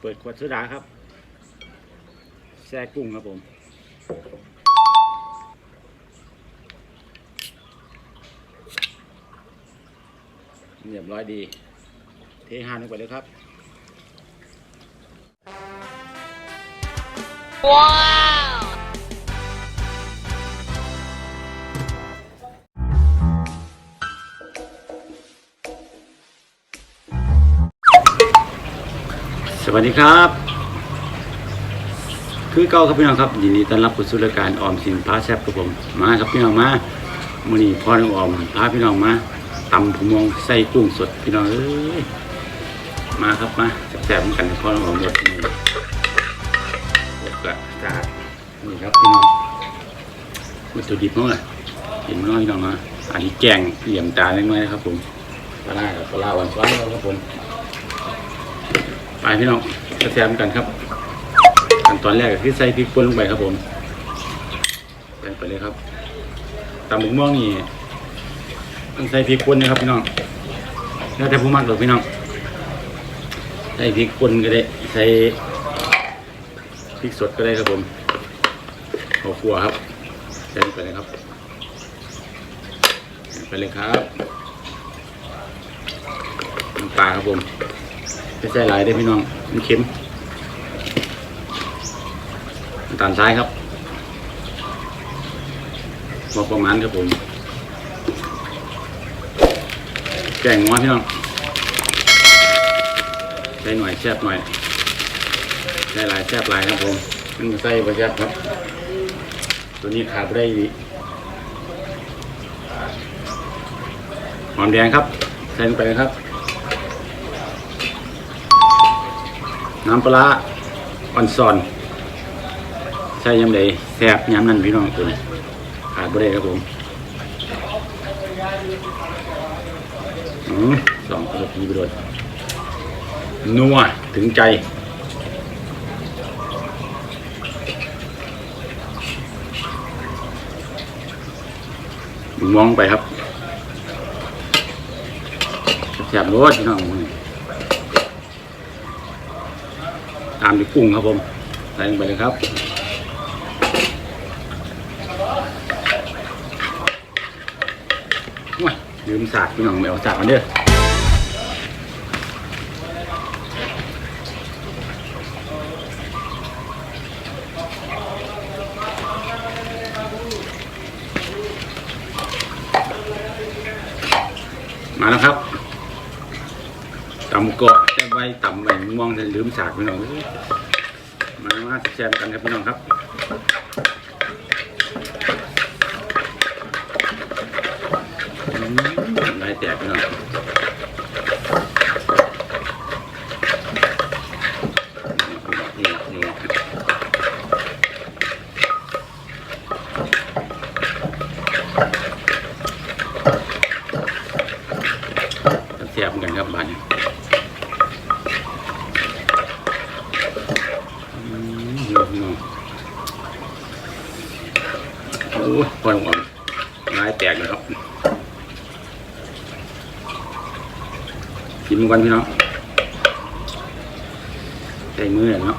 เปิดขวดโซดาครับแช่กุ้งครับผม เรียบร้อยดี เทหานลงไปเลยครับ ว้า สวัสดีครับ คือเก่าครับพี่น้องครับยินดีต้อนรับเข้สู่รายการออมสินพาแซบครับผมมาครับพี่น้องมามื้อนี้พ่อน้องออมพาพี่น้องมาตำผู้มองใส่กุ้งสดพี่น้องเอ้ยมาครับมาแซ่บๆกันพ่อน้องออมหมดนี่เด็กละสาดนี่ครับพี่น้องวัตถุดิบเนาะเห็นน้อยพี่น้องนะอันนี้แกงเหลี่ยมตาเล็กน้อยนะครับผมปลาร้ากับปลาร้าหวานๆครับผม ไปพี่น้องกระแซมกันครับขั้นตอนแรกก็คือใส่พริกป่นลงไปครับผมใส่ไปเลยครับตำหมึกม่วงนี่ต้องใส่พริกป่นนะครับพี่น้องแล้วแต่ผู้มักหรอพี่น้องใส่พริกป่นก็ได้ใส่พริกสดก็ได้ครับผมข้าขัวครับใส่ไปเลยครับไปเลยครับน้ำปลาครับผม ไม่ใช่หลายได้พี่น้อง มันเค็มตาลทรายครับพอประมาณครับผม แกงงัวพี่น้องใส่หน่อยแซ่บหน่อยใส่หลายแซ่บหลายครับผมมันใส่ประแซ่บครับ ตัวนี้ขาดไม่ได้อีหอมแดงครับ ใส่ลงไปเลยครับ น้ำปลาอ่อนซอน ใช่ยำใดแซ่บยำนั่นพี่น้องตัวนี้ขาดบ่ได้ครับผมอสองกระพีไปโดนนัวถึงใจมองไปครับแซ่บรสพี่น้องมื้อนี้ ตามด้วยกุ้งครับผมใส่ลงไปเลยครับว้ยลืมสากพี่น้องไม่เอาสากมาเด้อมาแล้วครับ ตำเกาะแต่ไว้ตำไว้ม่วงแต่ลืม สากพี่น้องเอ้ยมามาแชร์กันครับพี่น้องครับอืมลายแตกพี่น้องนี่นี่แซ่บเหมือนกันครับบ้านนี้ อืมเยอะเนาะโอ้ยปล่อหัวลายแตกเลยครับกินกันพี่น้องใส่มือเนาะ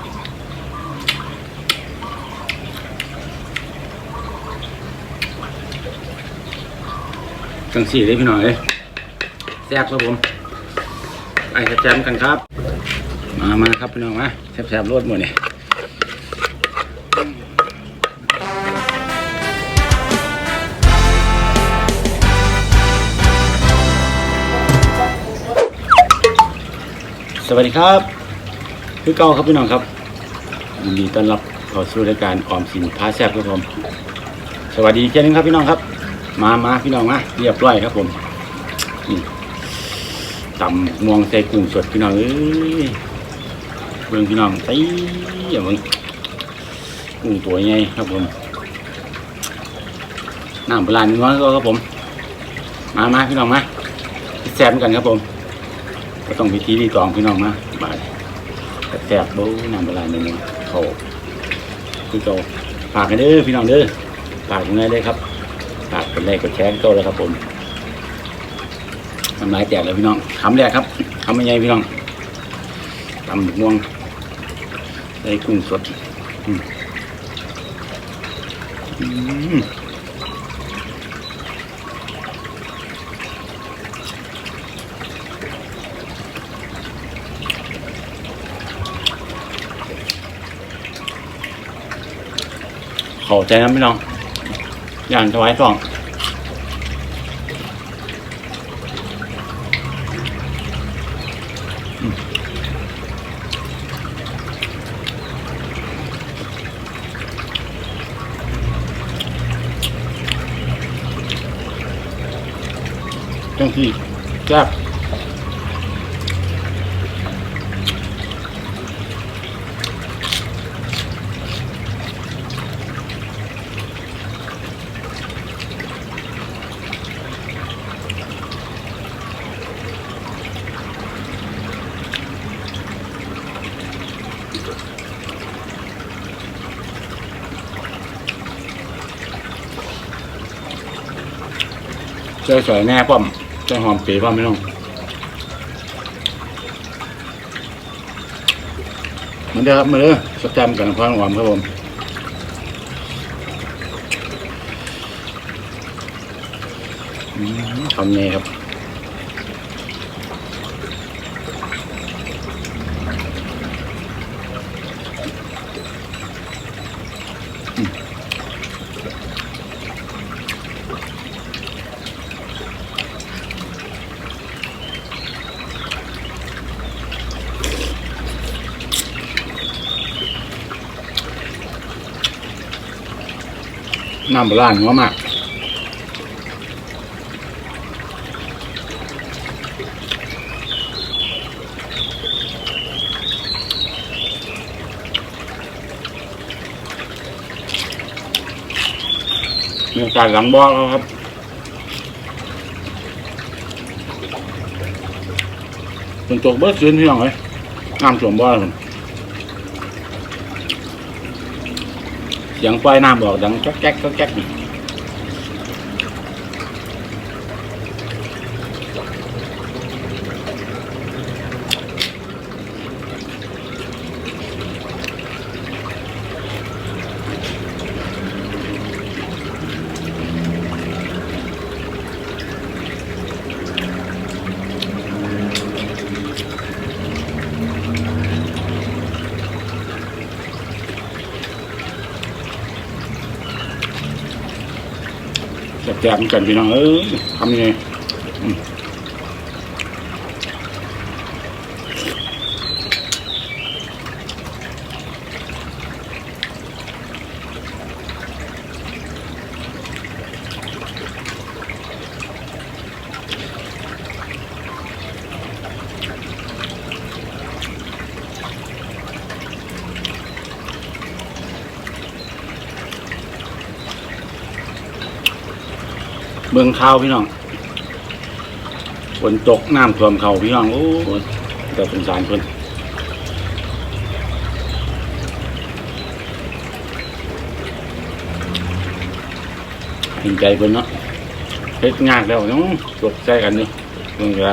จังสี่เลยพี่น้องเอ้ยแซ่บครับผมไปแซ่บกันครับ มามาครับพี่น้องมาแซ่บๆรสหมดเนี่ย วัสดีครับคือเก่าครับพี่น้องครับยินดีต้อนรับเข้าสู่รายการออมสินพาแซ่บครับผมสวัสดีเช่นนึงครับพี่น้องครับ มามาพี่น้องมาเรียบร้อยครับผมนี่ตำมวงใส่กุ้งสดพี่น้องเอ้ยเบิ่งพี่น้องใส่อย่าเบิ่งกุ้งตัวใหญ่ครับผมน้ำปลาเนื้อยก็ครับผม มามาพี่น้องมาแซ่บกันครับผม ก็ต้องพิธีที่ตองพี่น้องมาบาดแซ่บโบ้น้ำปลาเนื้อเขาคือเก่าฝากกันเด้อพี่น้องเด้อฝากยังไงเลยครับฝากกดไลค์กดแชร์ก็แล้วครับผมทำลายแตกเลยพี่น้องคำแรกครับคำไม่ใหญ่พี่น้องตำหมึกม่วงได้กุ้งสดอืม อืมขอใจนะพี่น้องอย่างถวายทองอืมจังที่แซ่บใจสวยแน่ป้อมใจหอมเปีป้อมไม่ต้องเหมือนเดิมครับมาเลยสแตมกับน้ำพริกหวานครับผมอืมทำไงครับ น้ำโบราณหัวมากมีกาสหลังบ่อแล้วครับฝนตกเบิดคืนพี่น้องเลยน้ำท่วมบ่อแล้วพุ่น เสียงปล่อยน้ำบอกดังจ๊อกแจ๊กจ๊อกแจ๊กนี่ แซ่บๆเหมือนกันพี่น้องเอ้ยทำยังไงอืมเบิ่งข้าวพี่น้องฝนตกน้ำท่วมเขาพี่น้องโอ้แต่สงสารเพิ่นเห็นใจเพิ่นเนาะเฮ็ดงานแล้วเนาะตกใจกันนี่เพิ่นก็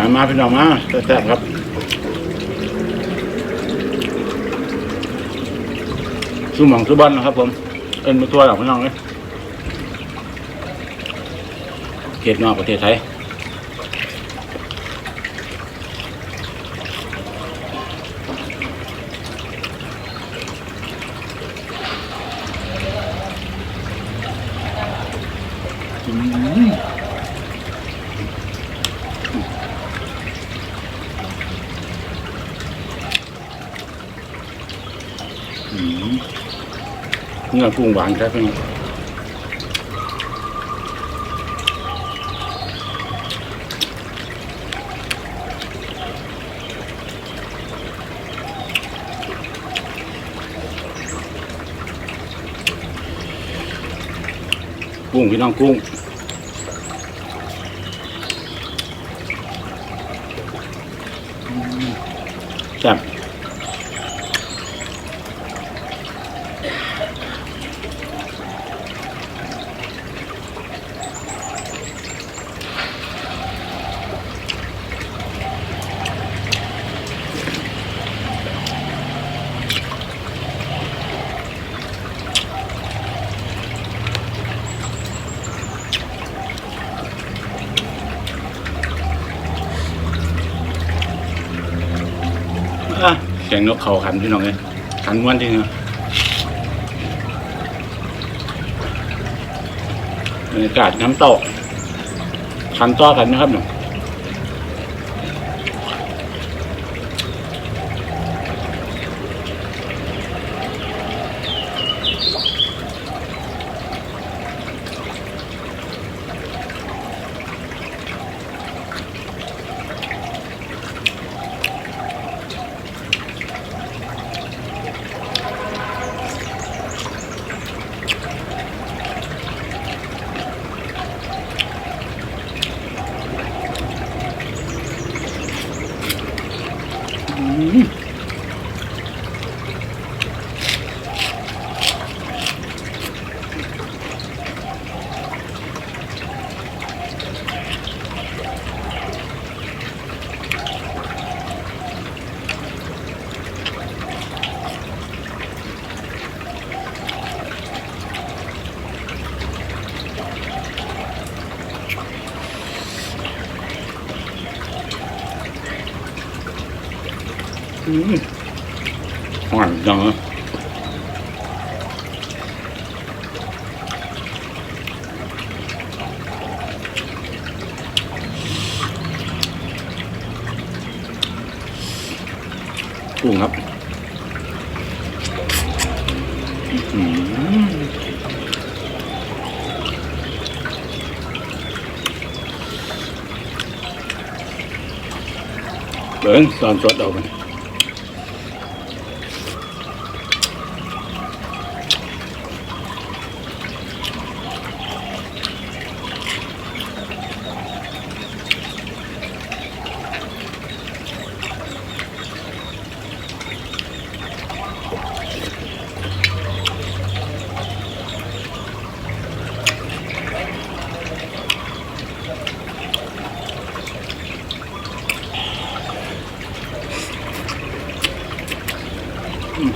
มามาพี่น้องมาแซ่บๆครับสู้หมองสู้บอลนนะครับ ผม เอ็นมาตัวหรอกพี่น้องเลยเขตนอกประเทศไทยอืม นื้อกุ้งหวานครับพี่น้องกุ้งพี่น้องกุ้ง งนกเขาขันพี่น้องเลยขันม้วนจริงนะบรรยากาศน้ำตกขันต่อกันนะครับหนูอื หวานจังเลยกุ้งครับเบิ้งตอนสดเอาไป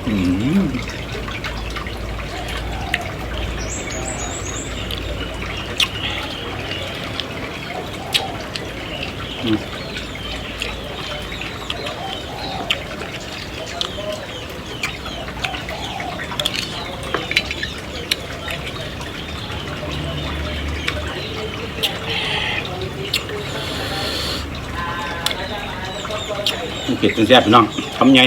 อืม อืมเผ็ดจนแซ่บพี่น้องทำไง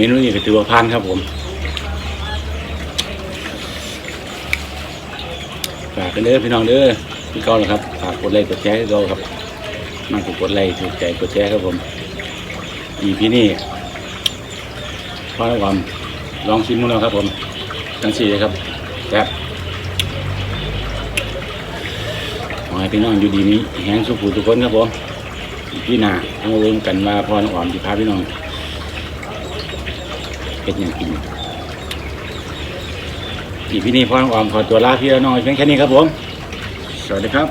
เมนูนี้ก็ถือว่าผ่านครับผมฝากกันเด้อพี่น้องเด้อพี่ก้อนนะครับฝากกดไลค์กดแชร์ให้เราครับมากกดไลค์ถูกใจกดแชร์ครับผมอีพี่นี่พ่อระวังลองชิมดูแล้วครับผมทั้งสี่เลยครับแซ่บขอให้พี่น้องอยู่ดีนี้แห้งสุขุทุกคนครับผมพี่นาเอาเริ่มกันว่าพ่อน้องอ่อมจะพาพี่น้อง เป็นอย่างกินอีพี่นี่พ่อน้องออมขอตัวลาพี่น้องเพียงแค่นี้ครับผม สวัสดีครับ